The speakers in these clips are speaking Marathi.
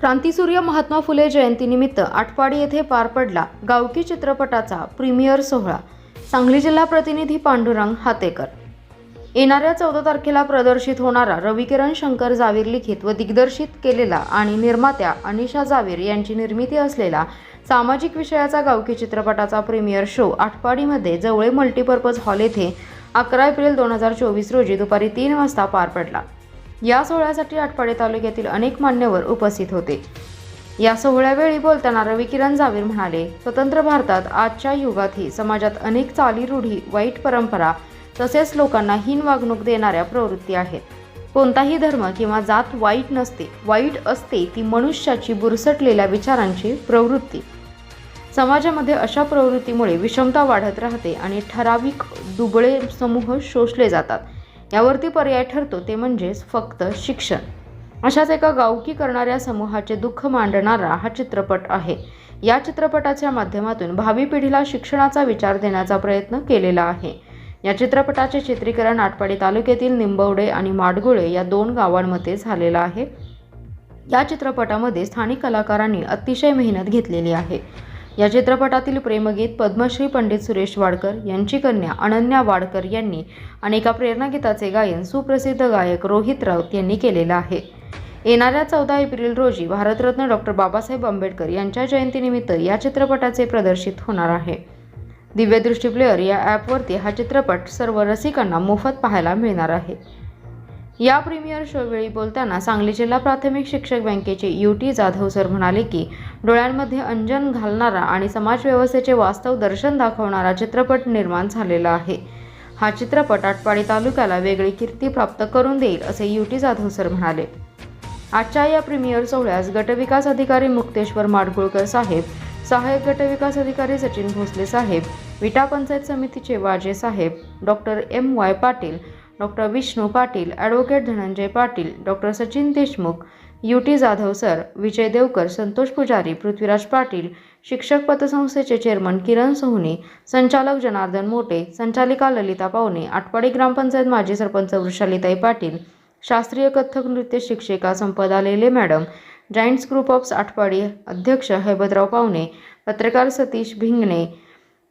क्रांतीसूर्य महात्मा फुले जयंतीनिमित्त आटपाडी येथे पार पडला गावकी चित्रपटाचा प्रीमियर सोहळा. सांगली जिल्हा प्रतिनिधी पांडुरंग हातेकर. येणाऱ्या चौदा तारखेला प्रदर्शित होणारा रविकिरण शंकर जावीर लिखित व दिग्दर्शित केलेला आणि निर्मात्या अनिशा जावीर यांची निर्मिती असलेला सामाजिक विषयाचा गावकी चित्रपटाचा प्रीमियर शो आटपाडीमध्ये जवळे मल्टीपर्पज हॉल येथे अकरा एप्रिल दोन हजार चोवीस रोजी दुपारी तीन वाजता पार पडला. या सोहळ्यासाठी आटपाडे तालुक्यातील अनेक मान्यवर उपस्थित होते. या सोहळ्यावेळी बोलताना रविकिरण जावीर म्हणाले स्वतंत्र भारतात आजच्या युगातही समाजात अनेक चाली रूढी वाईट परंपरा तसेच लोकांना हीन वागणूक देणाऱ्या प्रवृत्ती आहेत. कोणताही धर्म किंवा जात वाईट नसते. वाईट असते ती मनुष्याची बुरसटलेल्या विचारांची प्रवृत्ती. समाजामध्ये अशा प्रवृत्तीमुळे विषमता वाढत राहते आणि ठराविक दुबळे समूह शोषले जातात. यावरती पर्याय ठरतो ते म्हणजेच फक्त शिक्षण. अशाच एका गावकी करणाऱ्या समूहाचे दुःख मांडणारा हा चित्रपट आहे. या चित्रपटाच्या माध्यमातून भावी पिढीला शिक्षणाचा विचार देण्याचा प्रयत्न केलेला आहे. या चित्रपटाचे चित्रीकरण आटपाडी तालुक्यातील निंबवडे आणि माडगुळे या दोन गावांमध्ये झालेलं आहे. या चित्रपटामध्ये स्थानिक कलाकारांनी अतिशय मेहनत घेतलेली आहे. या चित्रपटातील प्रेमगीत पद्मश्री पंडित सुरेश वाडकर यांची कन्या अनन्या वाडकर यांनी आणि एका प्रेरणागीताचे गायन सुप्रसिद्ध गायक रोहित राऊत यांनी केलेलं आहे. येणाऱ्या चौदा एप्रिल रोजी भारतरत्न डॉक्टर बाबासाहेब आंबेडकर यांच्या जयंतीनिमित्त या चित्रपटाचे प्रदर्शित होणार आहे. दिव्यदृष्टी प्लेअर या ॲपवरती हा चित्रपट सर्व रसिकांना मोफत पाहायला मिळणार आहे. या प्रीमियर शोवेळी बोलताना सांगली जिल्हा प्राथमिक शिक्षक बँकेचे यू टी जाधव सर म्हणाले की डोळ्यांमध्ये अंजन घालणारा आणि समाजव्यवस्थेचे वास्तव दर्शन दाखवणारा चित्रपट निर्माण झालेला आहे. हा चित्रपट आटपाडी तालुक्याला वेगळी कीर्ती प्राप्त करून देईल असे यू टी जाधव सर म्हणाले. आजच्या या प्रीमियर सोहळ्यास गटविकास अधिकारी मुक्तेश्वर माडगुळकर साहेब सहाय्यक गटविकास अधिकारी सचिन भोसले साहेब विटा पंचायत समितीचे Waje saheb doctor M Y Patil doctor Vishnu Patil advocate Dhananjay Patil doctor Sachin Deshmukh U T Jadhav sir Vijay Devkar Santosh Pujari Prithviraj Patil शिक्षक पतसंस्थेचे चेअरमन किरण सोहनी संचालक जनार्दन मोटे संचालिका ललिता पावणे आटपाडी ग्रामपंचायत माजी सरपंच वृषालीताई पाटील शास्त्रीय कथ्थक नृत्य शिक्षिका Sampada Lele madam giants group of Atpadi अध्यक्ष हैबतराव पावणे पत्रकार सतीश भिंगणे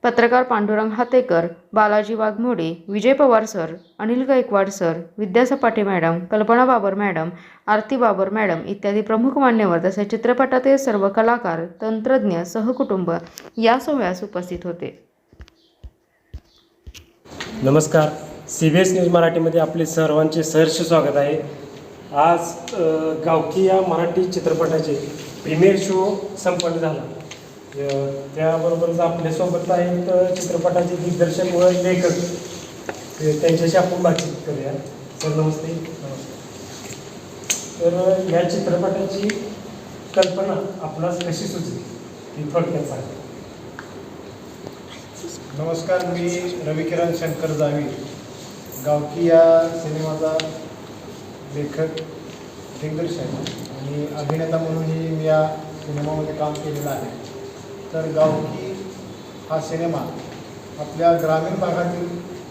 पत्रकार Pandurang Hatekar Balaji Waghmode Vijay Pawar sir Anil Gaikwad sir Vidya Sapate madam Kalpana Babar madam Aarti Babar madam इत्यादी प्रमुख मान्यवर तसेच चित्रपटातील सर्व कलाकार तंत्रज्ञ सहकुटुंब या सोहळ्यास उपस्थित होते. नमस्कार. सी बी एस न्यूज मराठीमध्ये आपले सर्वांचे सहर्ष स्वागत आहे. आज गावकी या मराठी चित्रपटाचे प्रीमियर शो संपन्न झाला. त्याबरोबरच आपल्यासोबत आहेत चित्रपटाचे दिग्दर्शक व लेखक त्यांच्याशी आपण बातचीत करूया. सर नमस्ते. तर या चित्रपटाची कल्पना आपणास कशी सुचली? ती थोडक्यात सांगा. नमस्कार मी रविकिरण शंकर जावी गावकी या सिनेमाचा लेखक दिग्दर्शक आणि अभिनेता म्हणूनही मी या सिनेमामध्ये काम केलेलं आहे. तर गावकी हा सिनेमा आपल्या ग्रामीण भागातील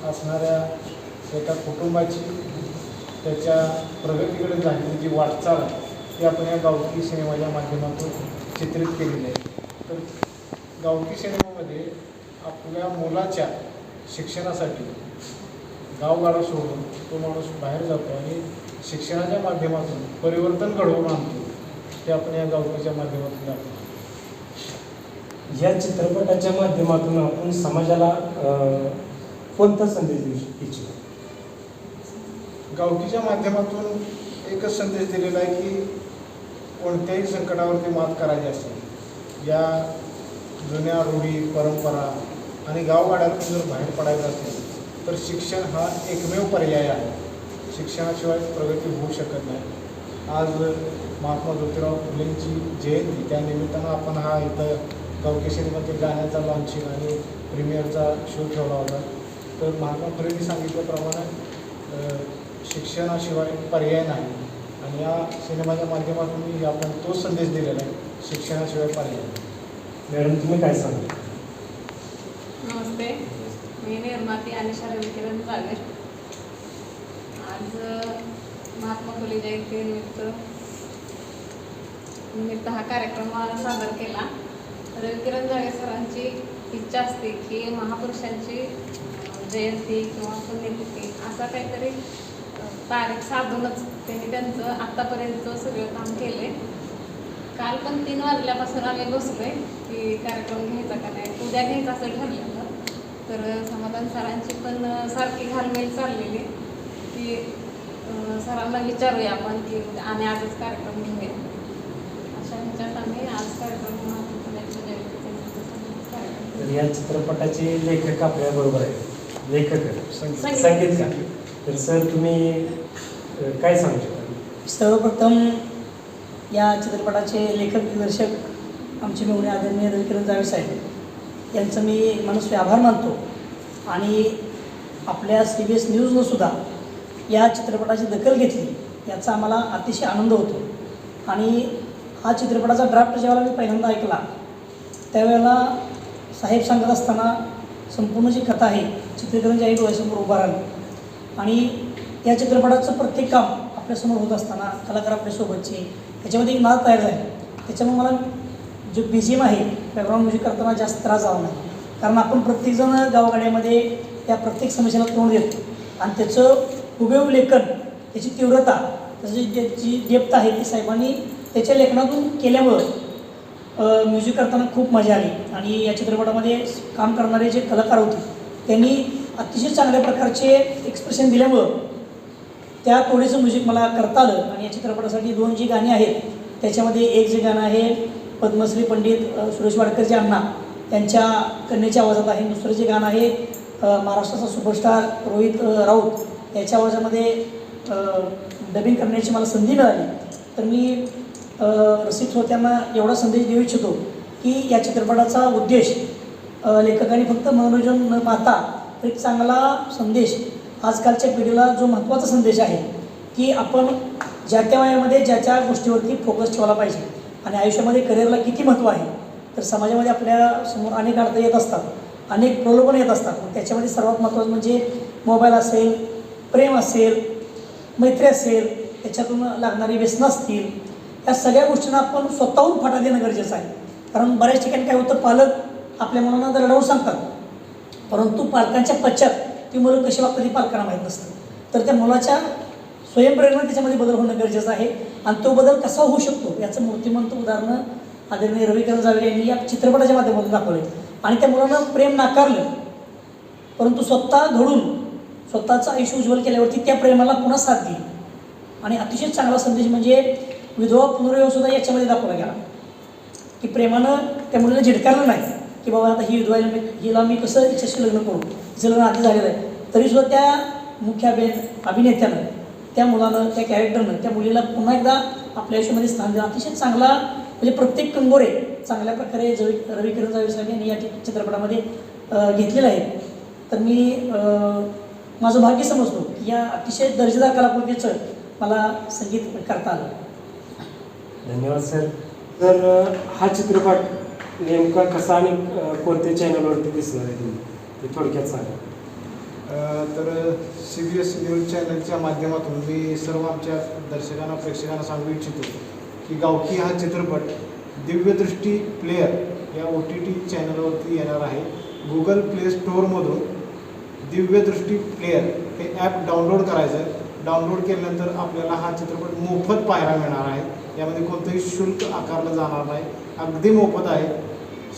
असणाऱ्या एका कुटुंबाची त्याच्या प्रगतीकडे झालेली जी वाटचाल ती आपण या गावकी सिनेमाच्या माध्यमातून चित्रित केलेली आहे. तर गावकी सिनेमामध्ये आपल्या मुलाच्या शिक्षणासाठी गावगाडा सोडून तो माणूस बाहेर जातो आणि शिक्षणाच्या माध्यमातून परिवर्तन घडवून आणतो ते आपण या गावकीच्या माध्यमातून दाखवतो. या चित्रपटाच्या माध्यमातून आपण समाजाला कोणता संदेश देऊ इच्छितो? गावकीच्या माध्यमातून एकच संदेश दिलेला आहे की कोणत्याही संकटावरती मात करायची असेल या जुन्या रूढी परंपरा आणि गावगाड्यातून जर बाहेर पडायचं असेल तर शिक्षण हा एकमेव पर्याय आहे. शिक्षणाशिवाय प्रगती होऊ शकत नाही. आज महात्मा ज्योतिराव फुलेंची जयंती त्या निमित्तानं आपण हा इथं गावकी सिनेमातील गाण्याचा लॉन्चिंग आणि प्रीमियरचा शो ठेवला होता. तर महात्मा फुलेंनी सांगितल्याप्रमाणे शिक्षणाशिवाय पर्याय नाही. आणि या सिनेमाच्या माध्यमातून आपण तोच संदेश दिलेला आहे शिक्षणाशिवाय पर्याय मॅडम तुम्ही काय सांगा नमस्ते. मी निर्माती अनिशा रविकिरण जावेर आज महात्मा फुले जयंतीनिमित्त निमित्त हा कार्यक्रम सादर केला. रविकिरण जाळे सरांची इच्छा असते की महापुरुषांची जयंती किंवा पुण्यतिथी असा काहीतरी तारीख साधूनच त्यांनी त्यांचं आत्तापर्यंतचं सगळं काम केले काल पण तीन वाजल्यापासून आम्ही बसलोय की कार्यक्रम घ्यायचा का नाही उद्या घ्यायचा असं ठरलेलं. तर समाधान सरांची पण सारखी घालमेल चाललेली की सरांना विचारूया आपण की आणि आजच कार्यक्रम घेऊया. अशा ह्याच्यात आम्ही आज कार्यक्रम तर या चित्रपटाचे लेखक आपल्या बरोबर आहेत. लेखक संगीत. संगीतकार. तर सर तुम्ही काय सांगू शकता? सर्वप्रथम या चित्रपटाचे लेखक दिग्दर्शक आमचे मेवणे आदरणीय रविकिरण जावे साहेब यांचं मी मनस्वी आभार मानतो. आणि आपल्या सी बी एस न्यूजनं सुद्धा या चित्रपटाची दखल घेतली याचा आम्हाला अतिशय आनंद होतो. आणि हा चित्रपटाचा ड्राफ्ट जेव्हा मी पहिल्यांदा ऐकला त्यावेळेला साहेब सांगत असताना संपूर्ण जी कथा आहे चित्रीकरण जे आहे डोळ्यासमोर उभा राहिलं आणि या चित्रपटाचं प्रत्येक काम आपल्यासमोर होत असताना कलाकार आपल्यासोबतचे त्याच्यामध्ये एक नाद तयार झाले त्याच्यामुळे मला जो बी जी एम आहे बॅकग्राऊंड म्युझिक करताना जास्त त्रास झाला नाही. कारण आपण प्रत्येकजण गावगाड्यामध्ये त्या प्रत्येक समस्येला तोंड देतो. आणि त्याचं हुबेहूब लेखन त्याची तीव्रता त्याची जी डेप्थ आहे ती साहेबांनी त्याच्या लेखनातून केल्यामुळं म्युझिक करताना खूप मजा आली. आणि या चित्रपटामध्ये काम करणारे जे कलाकार होते त्यांनी अतिशय चांगल्या प्रकारचे एक्सप्रेशन दिल्यामुळं त्या तोडीचं म्युझिक मला करता आलं. आणि या चित्रपटासाठी दोन जी गाणी आहेत त्याच्यामध्ये एक जे गाणं आहे पद्मश्री पंडित सुरेश वाडकरचे अण्णा त्यांच्या कन्येच्या आवाजात आहे. दुसरं जे गाणं आहे महाराष्ट्राचा सुपरस्टार रोहित राऊत याच्या आवाजामध्ये डबिंग करण्याची मला संधी मिळाली. तर मी रसिक श्रोत्यांना एवढा संदेश देऊ इच्छितो की या चित्रपटाचा उद्देश लेखकाने लेखकांनी फक्त मनोरंजन न पाहता एक चांगला संदेश आजकालच्या पिढीला जो महत्त्वाचा संदेश आहे की आपण ज्या त्या वयामध्ये ज्या त्या गोष्टीवरती फोकस ठेवला पाहिजे आणि आयुष्यामध्ये करिअरला किती महत्त्व आहे तर समाजामध्ये आपल्यासमोर अनेक अडथळे येत असतात अनेक प्रलोभन येत असतात. त्याच्यामध्ये सर्वात महत्त्वाचं म्हणजे मोबाईल असेल प्रेम असेल मैत्री असेल त्याच्यातून लागणारी व्यसनं असतील या सगळ्या गोष्टींना आपण स्वतःहून फाटा देणं गरजेचं आहे. कारण बऱ्याच ठिकाणी काय होतं पालक आपल्या मुलांना तर रडवून सांगतात. परंतु पालकांच्या पश्चात ती मुलं कशी वागतात ही पालकांना माहीत नसतं. तर त्या मुलाच्या स्वयंप्रेरणा त्याच्यामध्ये बदल होणं गरजेचं आहे. आणि तो बदल कसा होऊ शकतो याचं मूर्तिमंत उदाहरणं आदरणीय रविकांत जावे यांनी या चित्रपटाच्या माध्यमातून दाखवले आणि त्या मुलांना प्रेम नाकारलं. परंतु स्वतः घडून स्वतःचं आयुष्य उज्ज्वल केल्यावरती त्या प्रेमाला पुन्हा साथ दिली. आणि अतिशय चांगला संदेश म्हणजे विधवा पुनर्विवाह सुद्धा याच्यामध्ये दाखवला गेला. की प्रेमानं त्या मुलीला झिडकारलं नाही. की बाबा आता ही विधवा हिला मी कसं हिच्याशी लग्न करू? जे लग्न आधी झालेलं आहे तरीसुद्धा त्या मुख्या अभिनेत्यानं त्या मुलानं त्या कॅरेक्टरनं त्या मुलीला पुन्हा एकदा आपल्या आयुष्यामध्ये स्थान दिलं. अतिशय चांगला म्हणजे प्रत्येक कंगोरे चांगल्या प्रकारे जवी रविकिरण जावे साहेब यांनी या चित्रपटामध्ये घेतलेलं आहे. तर मी माझं भाग्य समजतो की या अतिशय दर्जेदार कलाकृतीचं मला संगीत करता आलं. धन्यवाद सर. तर हा चित्रपट नेमका कसा आणि कोणत्या चॅनलवरती दिसणार आहे तुम्ही? ते थोडक्यात सांगा. तर सी बी एस न्यूज चॅनलच्या माध्यमातून मी सर्व आमच्या दर्शकांना प्रेक्षकांना सांगू इच्छितो की गावकी हा चित्रपट दिव्यदृष्टी प्लेअर या ओ टी टी चॅनलवरती येणार आहे. गुगल प्ले स्टोअरमधून दिव्यदृष्टी प्लेअर हे ॲप डाउनलोड करायचं डाउनलोड केल्यानंतर आपल्याला हा चित्रपट मोफत पाहायला मिळणार आहे. यामध्ये कोणतंही शुल्क आकारलं जाणार नाही. अगदी मोफत आहे.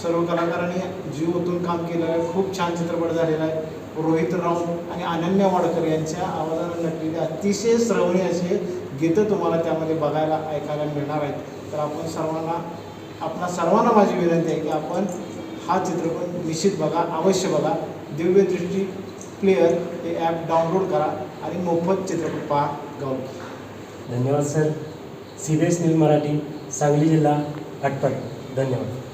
सर्व कलाकारांनी जीव ओतून काम केलेलं आहे खूप छान चित्रपट झालेला आहे. रोहित राऊत आणि अनन्या वाडकर यांच्या आवाजानं नटलेले अतिशय श्रवणी असे गीतं तुम्हाला त्यामध्ये बघायला ऐकायला मिळणार आहेत. तर आपण सर्वांना आपणा सर्वांना माझी विनंती आहे की आपण हा चित्रपट निश्चित बघा अवश्य बघा. दिव्यदृष्टी प्लेअर हे ॲप डाउनलोड करा. आणि मोफत चित्रपट पहा गावकी धन्यवाद sir. C B S news Marathi Sangli जिल्हा अटपट धन्यवाद.